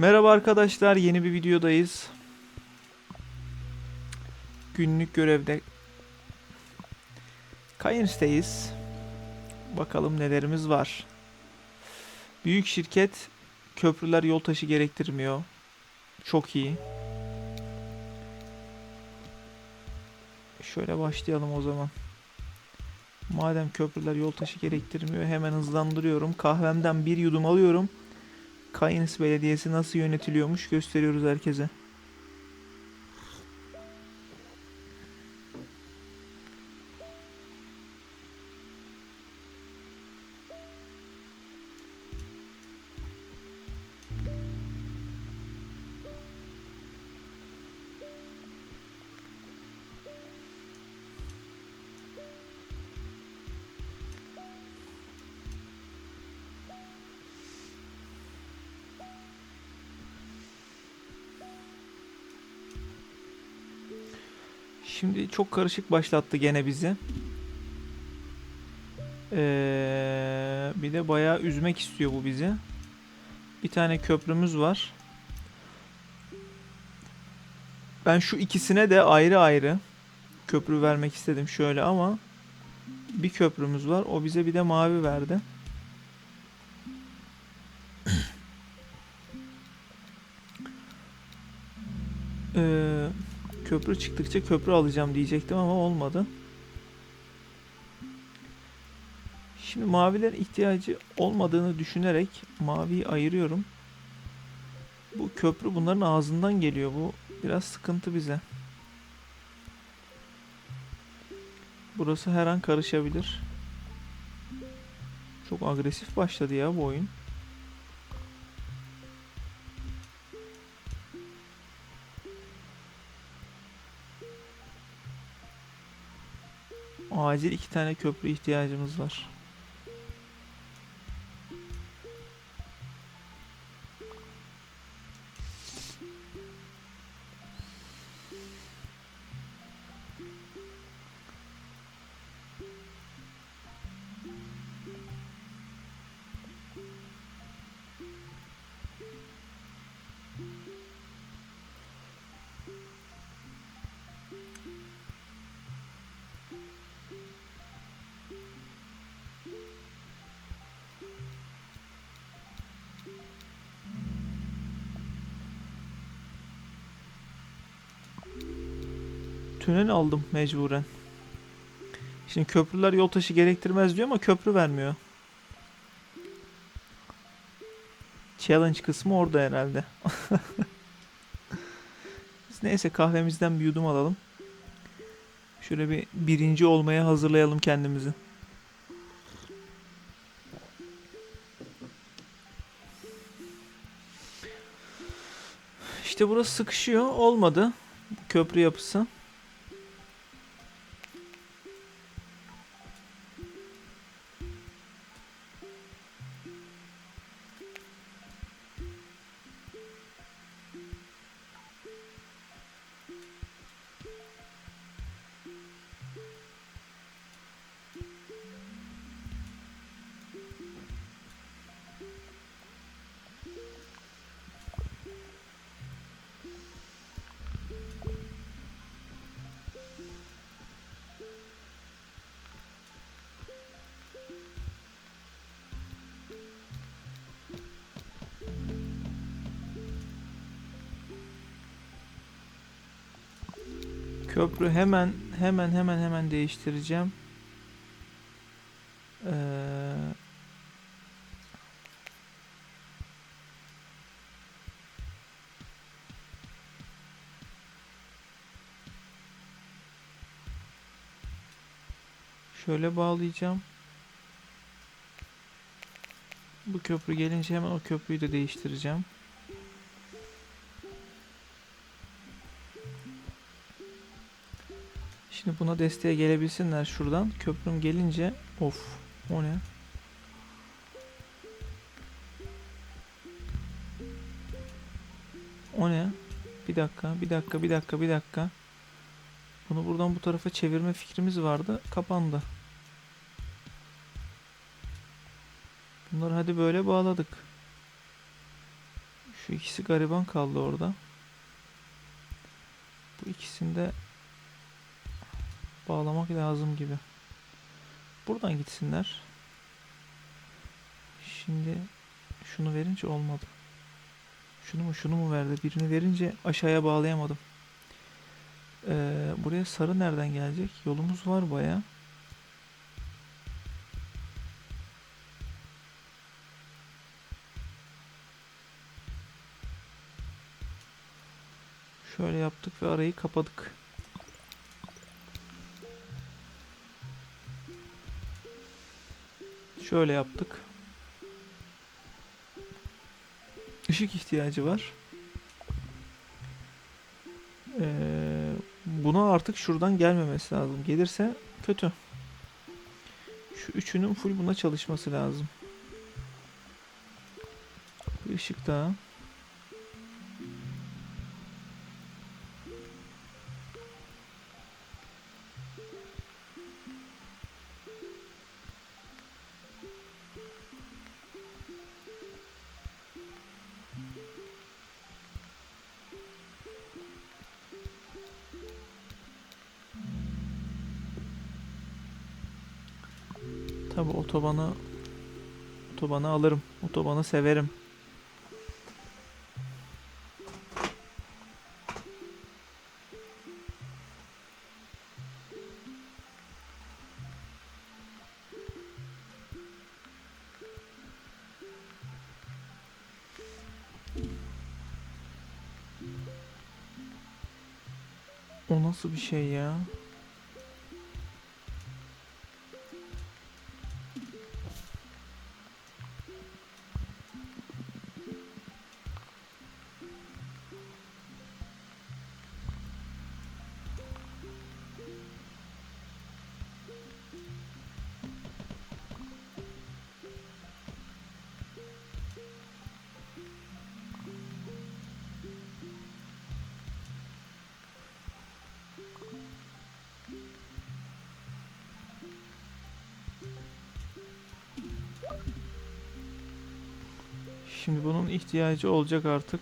Merhaba arkadaşlar, yeni bir videodayız. Günlük görevde Kayıns'teyiz. Bakalım nelerimiz var. Büyük şirket köprüler yol taşı gerektirmiyor. Çok iyi. Şöyle başlayalım o zaman. Madem köprüler yol taşı gerektirmiyor hemen hızlandırıyorum. Kahvemden bir yudum alıyorum. Kaynis Belediyesi nasıl yönetiliyormuş gösteriyoruz herkese. Şimdi çok karışık başlattı gene bizi. Ee, bir de bayağı üzmek istiyor bu bizi. Bir tane köprümüz var. Ben şu ikisine de ayrı ayrı köprü vermek istedim şöyle ama bir köprümüz var. O bize bir de mavi verdi. Ee, köprü çıktıkça köprü alacağım diyecektim ama olmadı. Şimdi maviler ihtiyacı olmadığını düşünerek maviyi ayırıyorum. Bu köprü bunların ağzından geliyor. Bu biraz sıkıntı bize. Burası her an karışabilir. Çok agresif başladı ya bu oyun. Acil iki tane köprü ihtiyacımız var. Tünel aldım mecburen. Şimdi köprüler yol taşı gerektirmez diyor ama köprü vermiyor. Challenge kısmı orada herhalde. Biz neyse kahvemizden bir yudum alalım. Şöyle bir birinci olmaya hazırlayalım kendimizi. İşte burası sıkışıyor. Olmadı. Köprü yapısı. Köprü hemen hemen hemen hemen değiştireceğim. Ee, şöyle bağlayacağım. Bu köprü gelince hemen o köprüyü de değiştireceğim. Buna desteğe gelebilsinler şuradan. Köprüm gelince of o ne? O ne? Bir dakika, bir dakika, bir dakika, bir dakika. Bunu buradan bu tarafa çevirme fikrimiz vardı. Kapandı. Bunları hadi böyle bağladık. Şu ikisi gariban kaldı orada. Bu ikisini de bağlamak lazım gibi. Buradan gitsinler. Şimdi şunu verince olmadı. Şunu mu şunu mu verdi? Birini verince aşağıya bağlayamadım. Ee, buraya sarı nereden gelecek? Yolumuz var baya. Şöyle yaptık ve arayı kapadık. Şöyle yaptık. Işık ihtiyacı var. Ee, buna artık şuradan gelmemesi lazım. Gelirse kötü. Şu üçünün full buna çalışması lazım. Bir ışık daha. Tabi otobanı otobanı alırım. Otobanı severim. O nasıl bir şey ya? Şimdi bunun ihtiyacı olacak artık.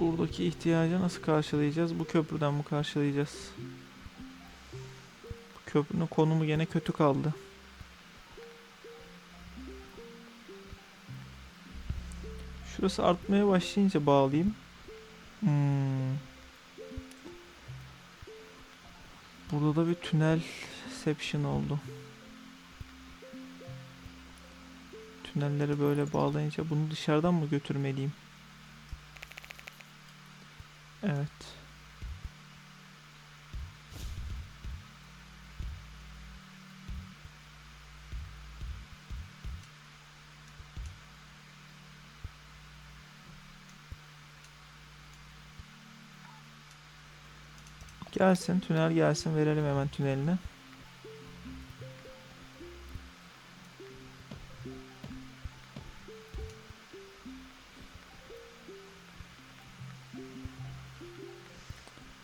Buradaki ihtiyacı nasıl karşılayacağız? Bu köprüden mi karşılayacağız? Bu köprünün konumu gene kötü kaldı. Şurası artmaya başlayınca bağlayayım. Hmm. Burada da bir tünel section oldu. Tünelleri böyle bağlayınca bunu dışarıdan mı götürmeliyim? Evet. Gelsin, tünel gelsin. Verelim hemen tünelini.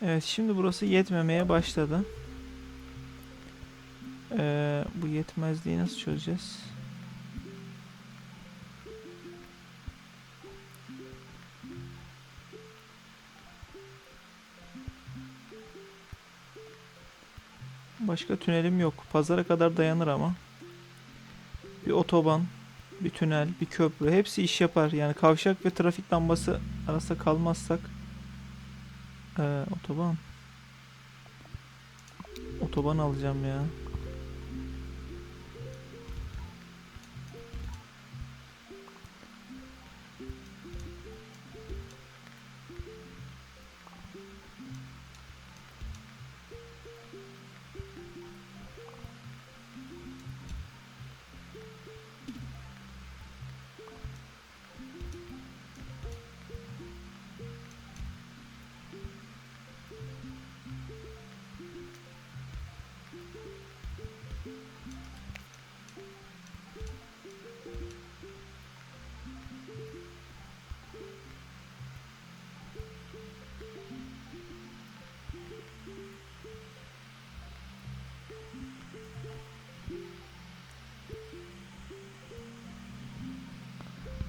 Evet, şimdi burası yetmemeye başladı. Ee, bu yetmezliği nasıl çözeceğiz? Başka tünelim yok. Pazara kadar dayanır ama. Bir otoban, bir tünel, bir köprü hepsi iş yapar. Yani kavşak ve trafik lambası arasında kalmazsak ee, otoban. Otoban alacağım ya.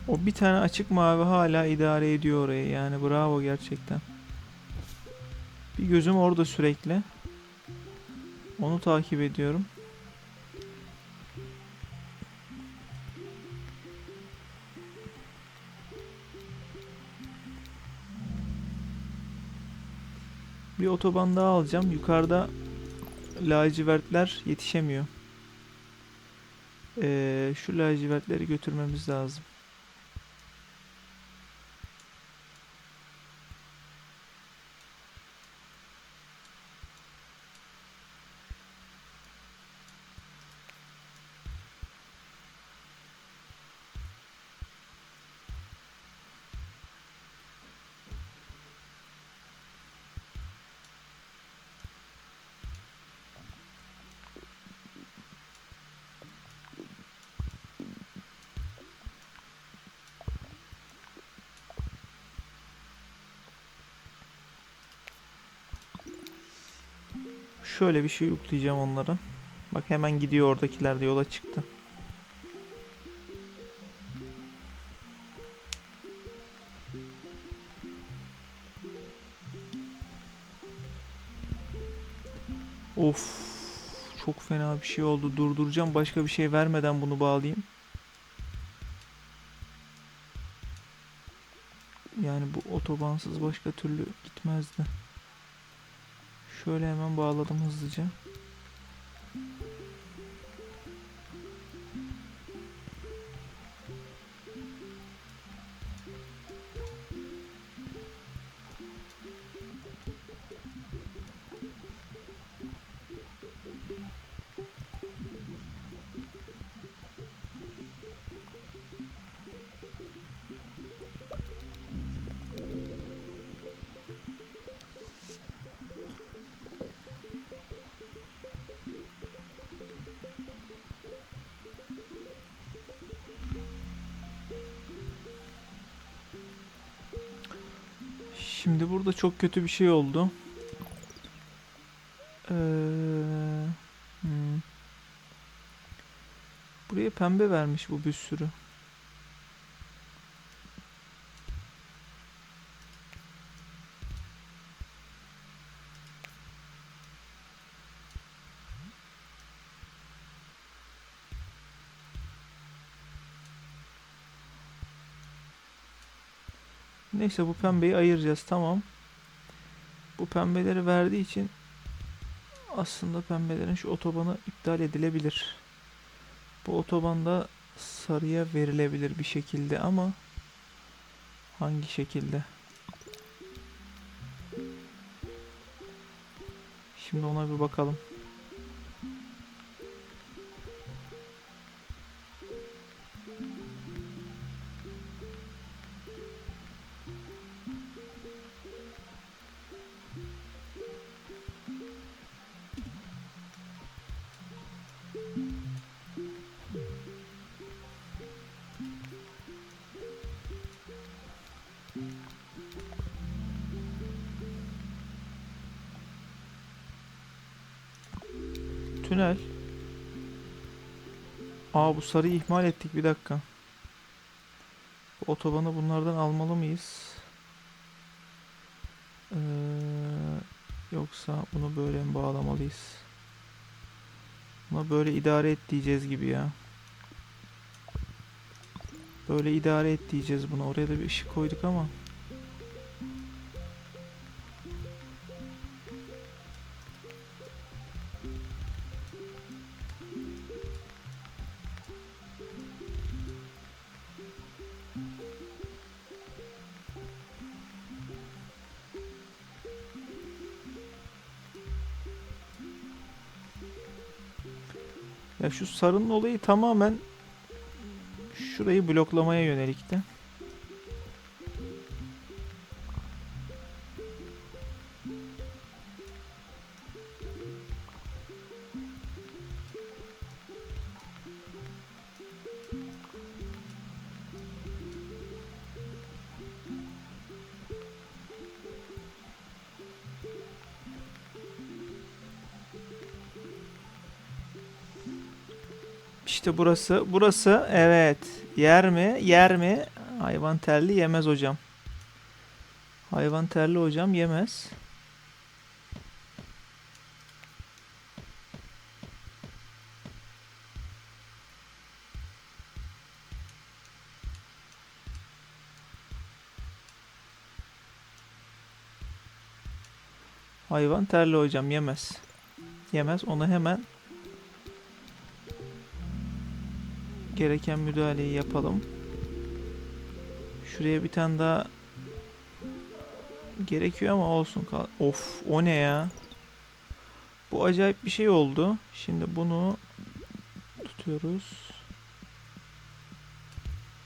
O bir tane açık mavi hala idare ediyor orayı. Yani bravo gerçekten. Bir gözüm orada sürekli. Onu takip ediyorum. Bir otoban daha alacağım. Yukarıda lacivertler yetişemiyor. Ee, şu lacivertleri götürmemiz lazım. Şöyle bir şey yükleyeceğim onlara. Bak hemen gidiyor oradakiler de yola çıktı. Of. Çok fena bir şey oldu. Durduracağım. Başka bir şey vermeden bunu bağlayayım. Yani bu otobansız başka türlü gitmezdi. Şöyle hemen bağladım hızlıca. Şimdi burada çok kötü bir şey oldu. Ee, hmm. Buraya pembe vermiş bu bir sürü. Neyse bu pembeyi ayıracağız tamam. Bu pembeleri verdiği için aslında pembelerin şu otobanı iptal edilebilir. Bu otobanda sarıya verilebilir bir şekilde ama hangi şekilde? Şimdi ona bir bakalım. Tünel. Aa bu sarıyı ihmal ettik bir dakika. Bu otobanı bunlardan almalı mıyız? Ee, yoksa bunu böyle mi bağlamalıyız? Buna böyle idare et diyeceğiz gibi ya. Böyle idare et diyeceğiz buna. Oraya da bir ışık koyduk ama. şu sarının olayı tamamen şurayı bloklamaya yönelikti. İşte burası. Burası. Evet. Yer mi? Yer mi? Hayvan terli yemez hocam. Hayvan terli hocam yemez. Hayvan terli hocam yemez. Yemez. Onu hemen gereken müdahaleyi yapalım. Şuraya bir tane daha gerekiyor ama olsun. Of o ne ya? Bu acayip bir şey oldu. Şimdi bunu tutuyoruz.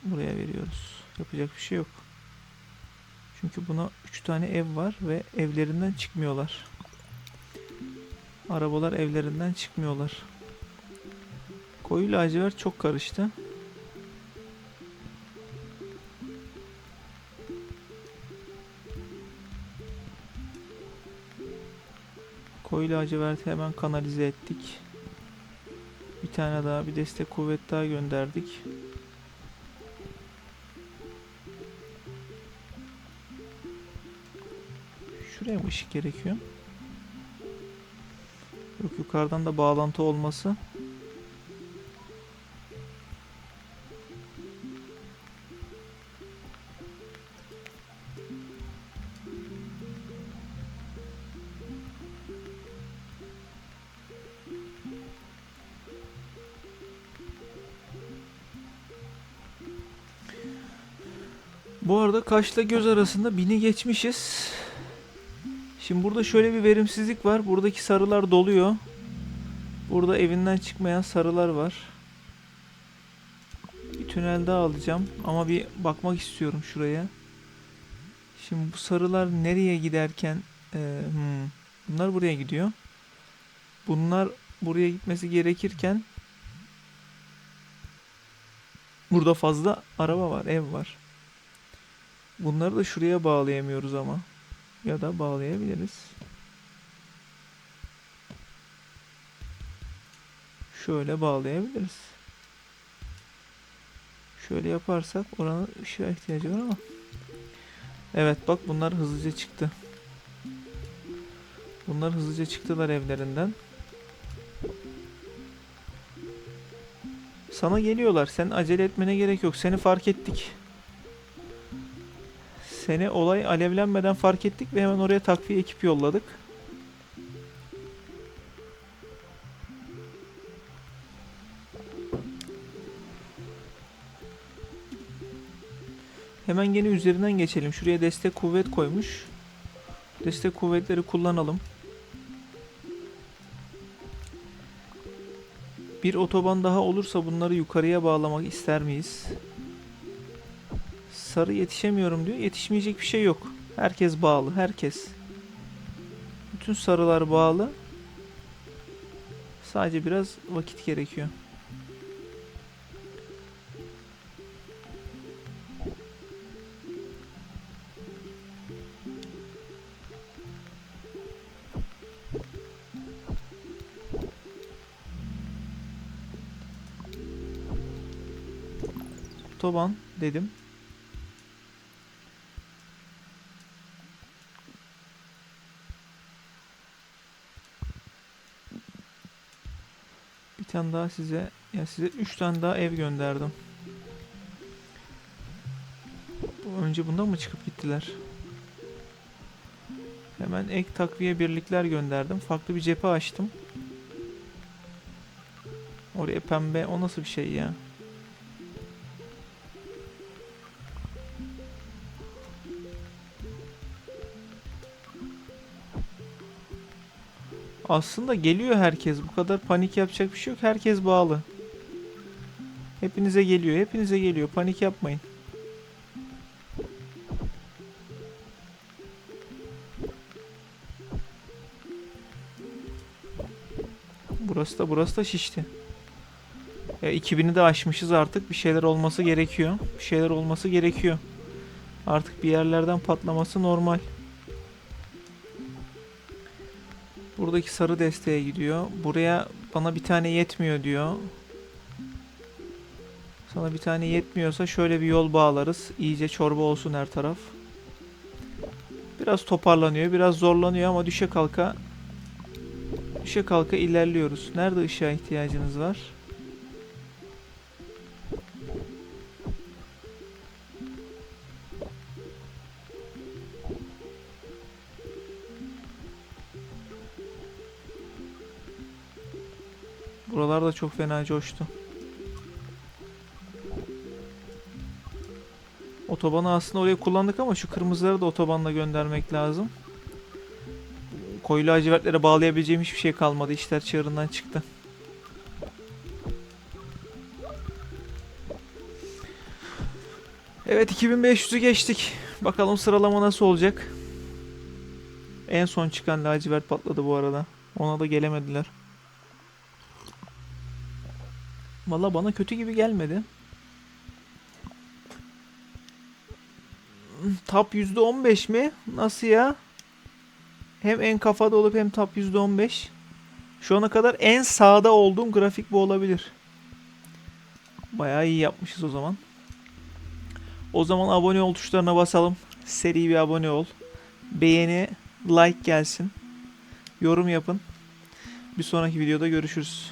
Buraya veriyoruz. Yapacak bir şey yok. Çünkü buna 3 tane ev var ve evlerinden çıkmıyorlar. Arabalar evlerinden çıkmıyorlar. Koyu lacivert çok karıştı. Koyu laciverti hemen kanalize ettik. Bir tane daha bir destek kuvvet daha gönderdik. Şuraya mı ışık gerekiyor? Yok yukarıdan da bağlantı olması. Bu arada kaşla göz arasında bini geçmişiz. Şimdi burada şöyle bir verimsizlik var. Buradaki sarılar doluyor. Burada evinden çıkmayan sarılar var. Bir tünel daha alacağım ama bir bakmak istiyorum şuraya. Şimdi bu sarılar nereye giderken Ee, hmm, bunlar buraya gidiyor. Bunlar buraya gitmesi gerekirken burada fazla araba var, ev var. Bunları da şuraya bağlayamıyoruz ama. Ya da bağlayabiliriz. Şöyle bağlayabiliriz. Şöyle yaparsak oranın ışığa ihtiyacı var ama. Evet bak bunlar hızlıca çıktı. Bunlar hızlıca çıktılar evlerinden. Sana geliyorlar. Sen acele etmene gerek yok. Seni fark ettik. Seni olay alevlenmeden fark ettik ve hemen oraya takviye ekip yolladık. Hemen gene üzerinden geçelim. Şuraya destek kuvvet koymuş. Destek kuvvetleri kullanalım. Bir otoban daha olursa bunları yukarıya bağlamak ister miyiz? Sarı yetişemiyorum diyor. Yetişmeyecek bir şey yok. Herkes bağlı. Herkes. Bütün sarılar bağlı. Sadece biraz vakit gerekiyor. Otoban dedim. Tane daha size ya size 3 tane daha ev gönderdim. Önce bundan mı çıkıp gittiler? Hemen ek takviye birlikler gönderdim. Farklı bir cephe açtım. Oraya pembe o nasıl bir şey ya? Aslında geliyor herkes. Bu kadar panik yapacak bir şey yok. Herkes bağlı. Hepinize geliyor. Hepinize geliyor. Panik yapmayın. Burası da burası da şişti. Ya 2000'i de aşmışız artık. Bir şeyler olması gerekiyor. Bir şeyler olması gerekiyor. Artık bir yerlerden patlaması normal. Buradaki sarı desteğe gidiyor. Buraya bana bir tane yetmiyor diyor. Sana bir tane yetmiyorsa şöyle bir yol bağlarız. İyice çorba olsun her taraf. Biraz toparlanıyor, biraz zorlanıyor ama düşe kalka düşe kalka ilerliyoruz. Nerede ışığa ihtiyacınız var? Buralar da çok fena coştu. Otobanı aslında oraya kullandık ama şu kırmızıları da otobanla göndermek lazım. Koyu lacivertlere bağlayabileceğim hiçbir şey kalmadı. İşler çığırından çıktı. Evet 2500'ü geçtik. Bakalım sıralama nasıl olacak. En son çıkan lacivert patladı bu arada. Ona da gelemediler. Valla bana kötü gibi gelmedi. Top %15 mi? Nasıl ya? Hem en kafada olup hem top %15. Şu ana kadar en sağda olduğum grafik bu olabilir. Bayağı iyi yapmışız o zaman. O zaman abone ol tuşlarına basalım. Seri bir abone ol. Beğeni, like gelsin. Yorum yapın. Bir sonraki videoda görüşürüz.